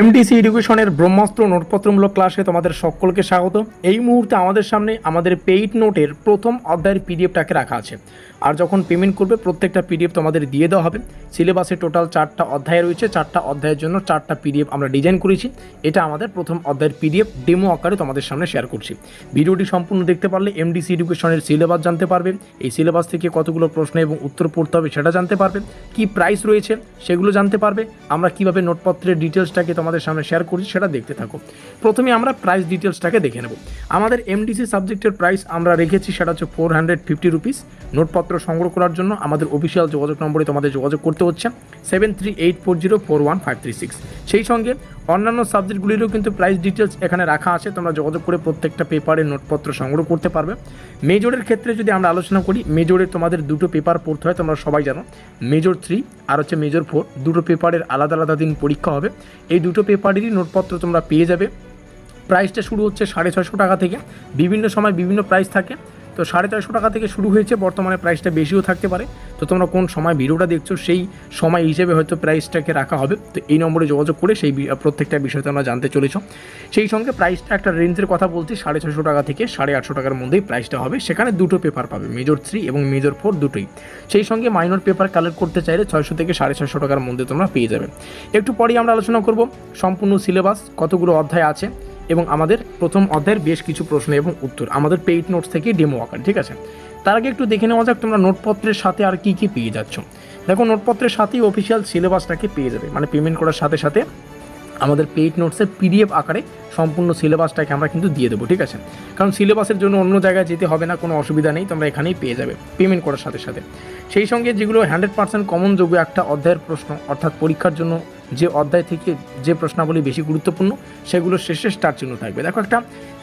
MDC এডুকেশনের ব্রহ্মাস্ত্র নোটপত্রমূলক ক্লাসে তোমাদের সকলকে স্বাগত। এই মুহূর্তে আমাদের সামনে আমাদের পেইড নোটের প্রথম অধ্যায়ের পিডিএফটাকে রাখা আছে। আর যখন পেমেন্ট করবে, প্রত্যেকটা পিডিএফ তোমাদের দিয়ে দেওয়া হবে। সিলেবাসে টোটাল চারটা অধ্যায় রয়েছে। চারটা অধ্যায়ের জন্য চারটা পিডিএফ আমরা ডিজাইন করেছি। এটা আমাদের প্রথম অধ্যায়ের পিডিএফ। ডেমো আকারে তোমাদের সামনে শেয়ার করছি। ভিডিওটি সম্পূর্ণ দেখতে পারলে এমডিসি এডুকেশনের সিলেবাস জানতে পারবে। এই সিলেবাস থেকে কতগুলো প্রশ্ন এবং উত্তর পড়তে হবে সেটা জানতে পারবে। কি প্রাইস রয়েছে সেগুলো জানতে পারবে। আমরা কীভাবে নোটপত্রের ডিটেলসটাকে তোমাদের সামনে শেয়ার করছি, সেটা দেখতে থাকো। প্রথমে আমরা প্রাইস ডিটেলসটাকে দেখে নেব। আমাদের এমডিসি সাবজেক্টের প্রাইস আমরা রেখেছি, সেটা হচ্ছে ফোর হান্ড্রেড ফিফটি রুপিস নোটপত্র সংগ্রহ করার জন্য আমাদের অফিসিয়াল যোগাযোগ নম্বরে তোমাদের যোগাযোগ করতে হচ্ছে seven three eight four zero four one five three six সেই সঙ্গে অন্যান্য সাবজেক্টগুলিরও কিন্তু প্রাইস ডিটেলস এখানে রাখা আছে, তোমরা যোগাযোগ করে প্রত্যেকটা পেপারের নোটপত্র সংগ্রহ করতে পারবে। মেজরের ক্ষেত্রে যদি আমরা আলোচনা করি মেজরে তোমাদের দুটো পেপার পড়তে হয়, তোমরা সবাই জানো মেজর থ্রি আর হচ্ছে মেজর ফোর দুটো পেপারের আলাদা আলাদা দিন পরীক্ষা হবে। এই দুটো পেপারেরই নোটপত্র তোমরা পেয়ে যাবে। প্রাইসটা শুরু হচ্ছে সাড়ে ছশো টাকা থেকে। বিভিন্ন সময় বিভিন্ন প্রাইস থাকে। তো সাড়ে চারশো টাকা থেকে শুরু হয়েছে, বর্তমানে প্রাইসটা বেশিও থাকতে পারে। তো তোমরা কোন সময় ভিডিওটা দেখছ সেই সময় হিসেবে হয়তো প্রাইসটাকে রাখা হবে। তো এই নম্বরে যোগাযোগ করে সেই প্রত্যেকটা বিষয় তোমরা জানতে চলেছ। সেই সঙ্গে প্রাইসটা একটা রেঞ্জের কথা বলছি, সাড়ে ছশো টাকা থেকে সাড়ে আটশো টাকার মধ্যেই প্রাইসটা হবে। সেখানে দুটো পেপার পাবে মেজর থ্রি এবং মেজর ফোর দুটোই। সেই সঙ্গে মাইনর পেপার কালেক্ট করতে চাইলে ছয়শো থেকে সাড়ে ছশো টাকার মধ্যে তোমরা পেয়ে যাবে। একটু পরেই আমরা আলোচনা করব, সম্পূর্ণ সিলেবাস কতগুলো অধ্যায় আছে। এবং আমাদের প্রথম অধ্যায়ের বেশ কিছু প্রশ্ন এবং উত্তর। আমাদের পেইড নোটস থেকে ডেমো আকার, ঠিক আছে? তার আগে একটু দেখে নেওয়া যাক তোমরা নোটপত্রের সাথে আর কি কি পেয়ে যাচ্ছ। দেখো, নোটপত্রের সাথেই অফিসিয়াল সিলেবাসটাকে পেয়ে যাবে মানে পেমেন্ট করার সাথে সাথে আমাদের পেইড নোটসের পিডিএফ আকারে সম্পূর্ণ সিলেবাসটাকে আমরা কিন্তু দিয়ে দেবো, ঠিক আছে? কারণ সিলেবাসের জন্য অন্য জায়গায় যেতে হবে না, কোনো অসুবিধা নেই, তোমরা এখানেই পেয়ে যাবে পেমেন্ট করার সাথে সাথে। সেই সঙ্গে যেগুলো হান্ড্রেড পার্সেন্ট কমন যোগ্য একটা অধ্যায়ের প্রশ্ন, অর্থাৎ পরীক্ষার জন্য যে অধ্যায় থেকে যে প্রশ্নাবলী বেশি গুরুত্বপূর্ণ সেগুলো শেষে স্টার চিহ্ন থাকবে। দেখো একটা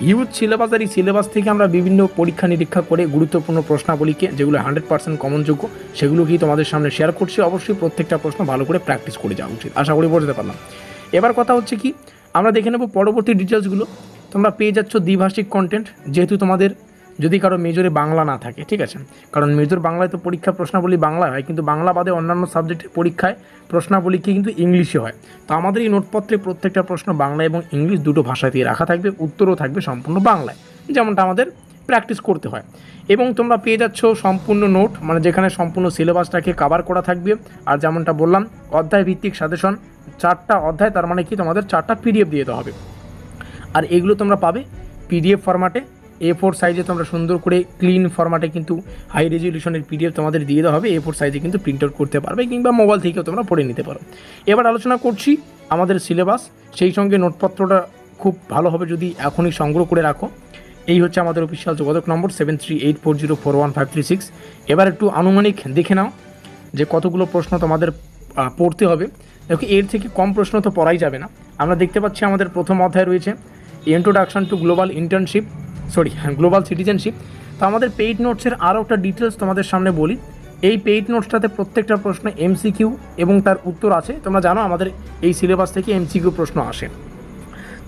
হিউজ সিলেবাস আর এই সিলেবাস থেকে আমরা বিভিন্ন পরীক্ষা নিরীক্ষা করে গুরুত্বপূর্ণ প্রশ্নাবলীকে, যেগুলো হান্ড্রেড পার্সেন্ট কমন যোগ্য সেগুলোকেই তোমাদের সামনে শেয়ার করছি? অবশ্যই প্রত্যেকটা প্রশ্ন ভালো করে প্র্যাকটিস করে যাওয়া উচিত। আশা করি বুঝতে পারলাম। এবার কথা হচ্ছে কি, আমরা দেখে নেব পরবর্তী ডিটেলসগুলো তোমরা পেয়ে যাচ্ছ দ্বিভাষিক কন্টেন্ট যেহেতু তোমাদের যদি কারও মেজরে বাংলা না থাকে, ঠিক আছে? কারণ মেজর বাংলায় তো পরীক্ষা প্রশ্নাবলী বাংলায় হয়, কিন্তু বাংলা বাদে অন্যান্য সাবজেক্টের পরীক্ষায় প্রশ্নাবলী কি কিন্তু ইংলিশে হয়। তো আমাদের এই নোটপত্রে প্রত্যেকটা প্রশ্ন বাংলা এবং ইংলিশ দুটো ভাষাতেই রাখা থাকবে, উত্তরও থাকবে সম্পূর্ণ বাংলায়। যেমনটা আমাদের প্র্যাকটিস করতে হয়। এবং তোমরা পেয়ে যাচ্ছ সম্পূর্ণ নোট মানে যেখানে সম্পূর্ণ সিলেবাসটাকে কাভার করা থাকবে। আর যেমনটা বললাম, অধ্যায় ভিত্তিক সাজেশন চারটা অধ্যায়, তার মানে কি? তোমাদের চারটা পিডিএফ দিয়ে দেওয়া হবে। আর এগুলো তোমরা পাবে পিডিএফ ফরম্যাটে এ। ফোর সাইজে তোমরা সুন্দর করে ক্লিন ফরম্যাটে কিন্তু হাই রেজলিউশনের পিডিএফ তোমাদের দিয়ে দেওয়া হবে। এ ফোর সাইজে কিন্তু প্রিন্ট আউট করতে পারবে কিংবা মোবাইল থেকেও তোমরা পড়ে নিতে পারো। এবার আলোচনা করছি আমাদের সিলেবাস সেই সঙ্গে নোটপত্রটা খুব ভালো হবে যদি এখনই সংগ্রহ করে রাখো। এই হচ্ছে আমাদের অফিসিয়াল যোগাযোগ number seven three eight four zero four one five three six এবার একটু আনুমানিক দেখে নাও যে কতগুলো প্রশ্ন তোমাদের পড়তে হবে। দেখো, এর থেকে কম প্রশ্ন তো পড়াই যাবে না। আমরা দেখতে পাচ্ছি আমাদের প্রথম অধ্যায় রয়েছে introduction to global internship sorry global citizenship তো আমাদের পেইড নোটসের আরও একটা ডিটেলস তোমাদের সামনে বলি। এই পেইড নোটসটাতে প্রত্যেকটা প্রশ্ন এমসিকিউ এবং তার উত্তর আছে। তোমরা জানো আমাদের এই সিলেবাস থেকে এমসিকিউ প্রশ্ন আসে।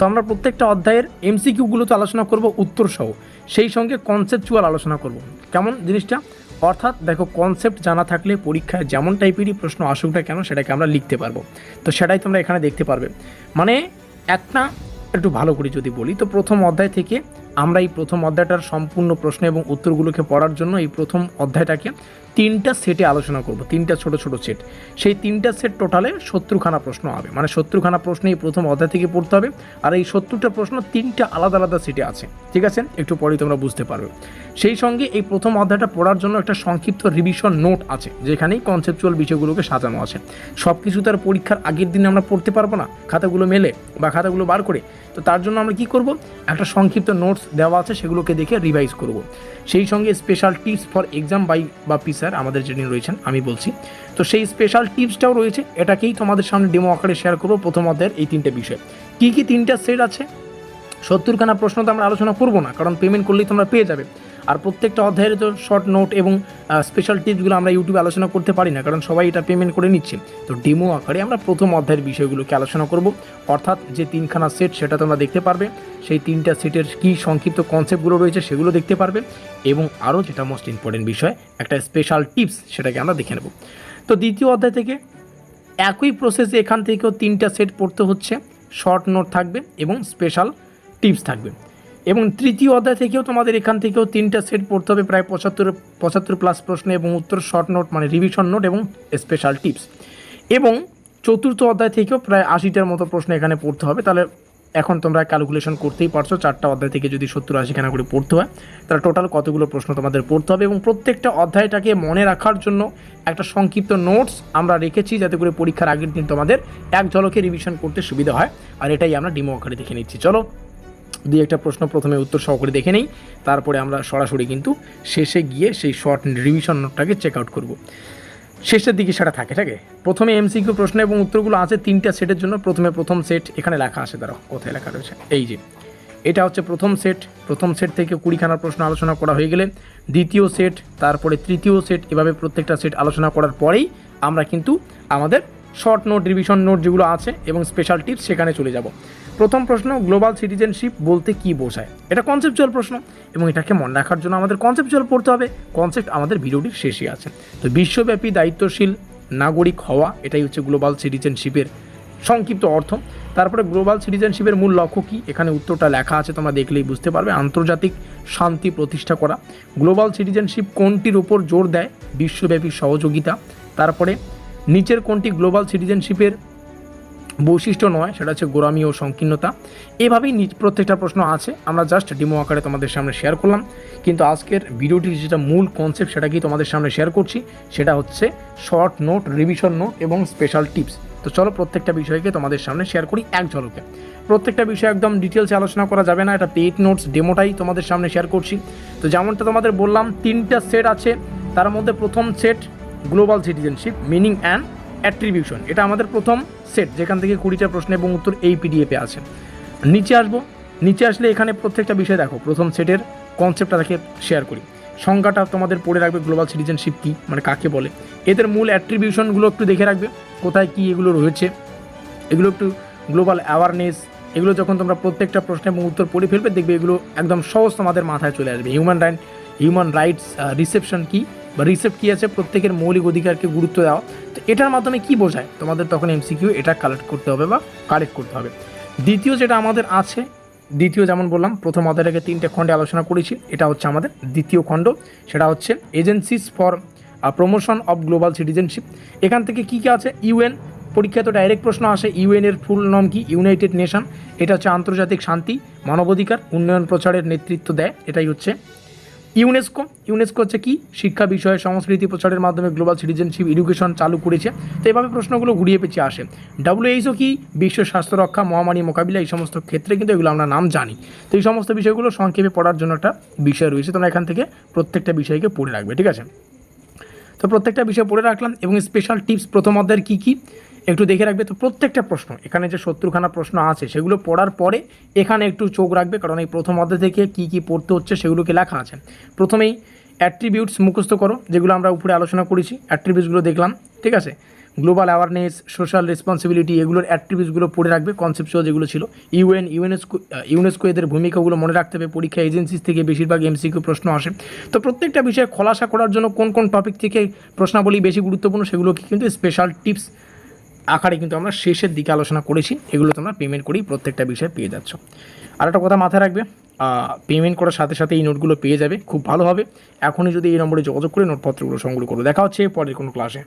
তো আমরা প্রত্যেকটা অধ্যায়ের এমসিকিউগুলোতে আলোচনা করব উত্তর সহ সেই সঙ্গে কনসেপচুয়াল আলোচনা করব। কেমন জিনিসটা? অর্থাৎ দেখো কনসেপ্ট জানা থাকলে পরীক্ষায় যেমন টাইপেরই প্রশ্ন আসুক না কেন, সেটাকে আমরা লিখতে পারব। তো সেটাই তোমরা এখানে দেখতে পারবে। মানে একটা একটু ভালো করে যদি বলি, তো প্রথম অধ্যায় থেকে আমরা এই প্রথম অধ্যায়টার সম্পূর্ণ প্রশ্ন এবং উত্তরগুলোকে পড়ার জন্য এই প্রথম অধ্যায়টাকে তিনটা সেটে আলোচনা করব, তিনটা ছোট ছোট সেট। সেই তিনটা সেট টোটালে সত্তরখানা প্রশ্ন হবে। মানে সত্তরখানা প্রশ্ন এই প্রথম অধ্যায় থেকে পড়তে হবে। আর এই সত্তরটা প্রশ্ন তিনটা আলাদা আলাদা সেটে আছে। ঠিক আছে? একটু পরেই তোমরা বুঝতে পারবে। সেই সঙ্গে এই প্রথম অধ্যায়টা পড়ার জন্য একটা সংক্ষিপ্ত রিভিশন নোট আছে, যেখানেই কনসেপচুয়াল বিষয়গুলোকে সাজানো আছে। সব কিছু তার পরীক্ষার আগের দিনে আমরা পড়তে পারব না। খাতাগুলো মেলে বা খাতাগুলো বার করে। তো তার জন্য আমরা কি করব? একটা সংক্ষিপ্ত নোটস দেওয়া আছে, সেগুলোকে দেখে রিভাইজ করব। সেই সঙ্গে special tips for exam by বা স্যার, আমাদের যিনি রয়েছেন, আমি বলছি। তো সেই স্পেশাল টিপসটাও রয়েছে, এটাকেই তোমাদের সামনে ডেমো আকারে শেয়ার করব প্রথম অধ্যায়ের এই তিনটে বিষয়। কী কী তিনটা সেট আছে? সত্তরখানা প্রশ্ন তো আমরা আলোচনা করব না, কারণ পেমেন্ট করলেই তোমরা পেয়ে যাবে। আর প্রত্যেকটা অধ্যায়ের তো শর্ট নোট এবং স্পেশাল টিপসগুলো আমরা ইউটিউবে আলোচনা করতে পারি না, কারণ সবাই এটা পেমেন্ট করে নিচ্ছে। তো ডেমো আকারে আমরা প্রথম অধ্যায়ের বিষয়গুলোকে আলোচনা করব। অর্থাৎ যে তিনখানা সেট সেটা তোমরা দেখতে পারবে। সেই তিনটা সেটের কী সংক্ষিপ্ত কনসেপ্টগুলো রয়েছে সেগুলো দেখতে পারবে। এবং আরও যেটা মোস্ট ইম্পর্টেন্ট বিষয়, একটা স্পেশাল টিপস সেটাকে আমরা দেখে নেব। তো দ্বিতীয় অধ্যায় থেকে, একই প্রসেসে এখান থেকেও তিনটা সেট পড়তে হচ্ছে। শর্ট নোট থাকবে এবং স্পেশাল টিপস থাকবে। এবং তৃতীয় অধ্যায় থেকেও তোমাদের এখান থেকেও তিনটা সেট পড়তে হবে, প্রায় পঁচাত্তর পঁচাত্তর প্লাস প্রশ্ন এবং উত্তর শর্ট নোট মানে রিভিশন নোট এবং স্পেশাল টিপস এবং চতুর্থ অধ্যায় থেকেও প্রায় আশিটার মতো প্রশ্ন এখানে পড়তে হবে। তাহলে এখন তোমরা ক্যালকুলেশন করতেই পারছ, চারটা অধ্যায় থেকে যদি সত্তর আশিখানা করে পড়তে হয়, তাহলে টোটাল কতগুলো প্রশ্ন তোমাদের পড়তে হবে এবং প্রত্যেকটা অধ্যায়টাকে মনে রাখার জন্য একটা সংক্ষিপ্ত নোটস আমরা রেখেছি যাতে করে পরীক্ষার আগের দিন তোমাদের এক ঝলকে রিভিশন করতে সুবিধা হয়। আর এটাই আমরা ডিমো আকারে দেখে নিচ্ছি। চলো দুই একটা প্রশ্ন প্রথমে উত্তর সহকারে দেখে নেই। তারপরে আমরা সরাসরি কিন্তু শেষে গিয়ে সেই শর্ট রিভিশন নোটটাকে চেক আউট করব। শেষের দিকে সেটা থাকে থাকে প্রথমে এমসিকিউ প্রশ্ন এবং উত্তরগুলো আছে তিনটা সেটের জন্য। প্রথমে প্রথম সেট এখানে লেখা আছে দাঁড়াও কোথায় লেখা রয়েছে? এই যে, এটা হচ্ছে প্রথম সেট প্রথম সেট থেকে কুড়িখানা প্রশ্ন আলোচনা করা হয়ে গেলে দ্বিতীয় সেট তারপরে তৃতীয় সেট এভাবে প্রত্যেকটা সেট আলোচনা করার পরেই আমরা কিন্তু আমাদের শর্ট নোট রিভিশন নোট যেগুলো আছে এবং স্পেশাল টিপস সেখানে চলে যাব। প্রথম প্রশ্ন গ্লোবাল সিটিজেনশিপ বলতে কি বোঝায়? এটা কনসেপচুয়াল প্রশ্ন এবং এটাকে মনে রাখার জন্য আমাদের কনসেপচুয়াল পড়তে হবে। কনসেপ্ট আমাদের ভিডিওটির শেষে আছে। তো বিশ্বব্যাপী দায়িত্বশীল নাগরিক হওয়া, এটাই হচ্ছে গ্লোবাল সিটিজেনশিপের সংক্ষিপ্ত অর্থ। তারপরে গ্লোবাল সিটিজেনশিপের মূল লক্ষ্য কী? এখানে উত্তরটা লেখা আছে, তোমরা দেখলেই বুঝতে পারবে। আন্তর্জাতিক শান্তি প্রতিষ্ঠা করা। গ্লোবাল সিটিজেনশিপ কোনটির উপর জোর দেয়? বিশ্বব্যাপী সহযোগিতা। তারপরে নিচের কোনটি গ্লোবাল সিটিজেনশিপের বৈশিষ্ট্য নয়, সেটা হচ্ছে গোরামি ও সংকীর্ণতা। এভাবেই নিজ প্রত্যেকটা প্রশ্ন আছে, আমরা জাস্ট ডিমো আকারে তোমাদের সামনে শেয়ার করলাম। কিন্তু আজকের ভিডিওটির যেটা মূল কনসেপ্ট সেটাকেই তোমাদের সামনে শেয়ার করছি, সেটা হচ্ছে শর্ট নোট রিভিশন নোট এবং স্পেশাল টিপস তো চলো প্রত্যেকটা বিষয়কে তোমাদের সামনে শেয়ার করি এক ঝলকে। প্রত্যেকটা বিষয় একদম ডিটেলসে আলোচনা করা যাবে না, এটা পেইড নোটস ডেমোটাই তোমাদের সামনে শেয়ার করছি। তো যেমনটা তোমাদের বললাম, তিনটা সেট আছে, তার মধ্যে প্রথম set global citizenship meaning and attribution. এটা আমাদের প্রথম সেট, যেখান থেকে কুড়িটা প্রশ্ন এবং উত্তর এই পিডিএফে আছে। নিচে আসব। নিচে আসলে এখানে প্রত্যেকটা বিষয় দেখো। প্রথম সেটের কনসেপ্টটা তাকে শেয়ার করি। সংজ্ঞাটা তোমাদের পড়ে রাখবে গ্লোবাল সিটিজেনশিপ কী মানে কাকে বলে। এদের মূল অ্যাট্রিবিউশনগুলো একটু দেখে রাখবে, কোথায় কী এগুলো রয়েছে। এগুলো একটু গ্লোবাল অ্যাওয়ারনেস এগুলো যখন তোমরা প্রত্যেকটা প্রশ্ন এবং উত্তর পড়ে ফেলবে, দেখবে এগুলো একদম সহজ তোমাদের মাথায় চলে আসবে। Human right human rights reception কী বা রিসেপ্ট কী আছে, প্রত্যেকের মৌলিক অধিকারকে গুরুত্ব দেওয়া। তো এটার মাধ্যমে কি বোঝায়? তোমাদের তখন এমসিকিউ এটা কালেক্ট করতে হবে বা কালেক্ট করতে হবে। দ্বিতীয় যেটা আমাদের আছে, দ্বিতীয় যেমন বললাম, প্রথম অধ্যায়টাকে তিনটে খণ্ডে আলোচনা করেছি, এটা হচ্ছে আমাদের দ্বিতীয় খণ্ড। সেটা হচ্ছে agencies for promotion of global citizenship এখান থেকে কী কী আছে? ইউএন পরীক্ষায় তো ডাইরেক্ট প্রশ্ন আসে ইউএন এর ফুল নাম কি? ইউনাইটেড নেশন এটা হচ্ছে আন্তর্জাতিক শান্তি, মানবাধিকার, উন্নয়ন প্রচারের নেতৃত্ব দেয়। এটাই হচ্ছে ইউনেস্কো ইউনেস্কো হচ্ছে কি? শিক্ষা বিষয়ে সংস্কৃতি প্রচারের মাধ্যমে গ্লোবাল সিটিজেনশিপ এডুকেশন চালু করেছে। তো এভাবে প্রশ্নগুলো ঘুরিয়ে পেঁচিয়ে আসে। ডাব্লিউএইচও কি? বিশ্ব স্বাস্থ্য রক্ষা, মহামারী মোকাবিলা, এই সমস্ত ক্ষেত্রে কিন্তু এগুলো আমরা নাম জানি। তো এই সমস্ত বিষয়গুলো সংক্ষেপে পড়ার জন্য একটা বিষয় রয়েছে। তোমরা এখান থেকে প্রত্যেকটা বিষয়কে পড়ে রাখবে, ঠিক আছে? তো প্রত্যেকটা বিষয় পড়ে রাখলাম এবং স্পেশাল টিপস প্রথম অধ্যায়ের কী কী? একটু দেখে রাখবে তো প্রত্যেকটা প্রশ্ন। এখানে যে শত্রুখানা প্রশ্ন আছে, সেগুলো পড়ার পরে এখানে একটু চোখ রাখবে, কারণ এই প্রথম অধ্যায় থেকে কী কী পড়তে হচ্ছে সেগুলোকে লেখা আছে। প্রথমেই অ্যাট্রিবিউটস মুখস্থ করো, যেগুলো আমরা উপরে আলোচনা করেছি অ্যাট্রিবিউটসগুলো দেখলাম, ঠিক আছে? গ্লোবাল অ্যাওয়ারনেস সোশ্যাল রেসপন্সিবিলিটি এগুলোর অ্যাট্রিবিউটসগুলো পড়ে রাখবে কনসেপচুয়াল যেগুলো ছিল। ইউএন ইউনেস্কো ইউনেস্কো এদের ভূমিকাগুলো মনে রাখতে হবে, পরীক্ষা এজেন্সিস থেকে বেশিরভাগ এমসিকিউ প্রশ্ন আসে। তো প্রত্যেকটা বিষয়ে খোলাসা করার জন্য কোন কোন টপিক থেকে প্রশ্নাবলী বেশি গুরুত্বপূর্ণ, সেগুলোকে কিন্তু স্পেশাল টিপস আকারে কিন্তু আমরা শেষের দিকে আলোচনা করেছি, এগুলো তোমরা পেমেন্ট করেই প্রত্যেকটা বিষয়ে পেয়ে যাচ্ছ। আর একটা কথা মাথায় রাখবে পেমেন্ট করার সাথে সাথে এই নোটগুলো পেয়ে যাবে, খুব ভালো হবে। এখনই যদি এই নম্বরে যোগাযোগ করে নোটপত্রগুলো সংগ্রহ করো। দেখা হচ্ছে পরের কোনো ক্লাসে